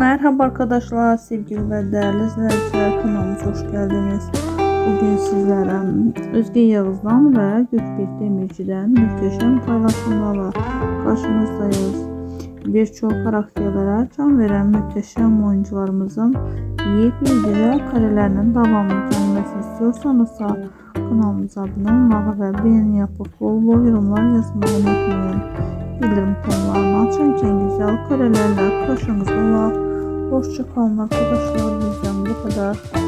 Merhaba arkadaşlar, sevgili ve değerli izleyiciler kanalımıza hoş geldiniz. Bugün sizlere Özge Yağız'dan ve Gökbek Demirci'den muhteşem paylaşımlarla karşınızdayız. Birçok karakterlere can veren muhteşem oyuncularımızın yepyeni video karelerinin devamlı gelmesini istiyorsanız kanalımıza abone olmayı ve beğeni yapıp bol bol yorumlar yazmayı unutmayın. Bildirim tonlarını açarken güzel karelerle karşınızda Тому що помилки дійшло до землі податку.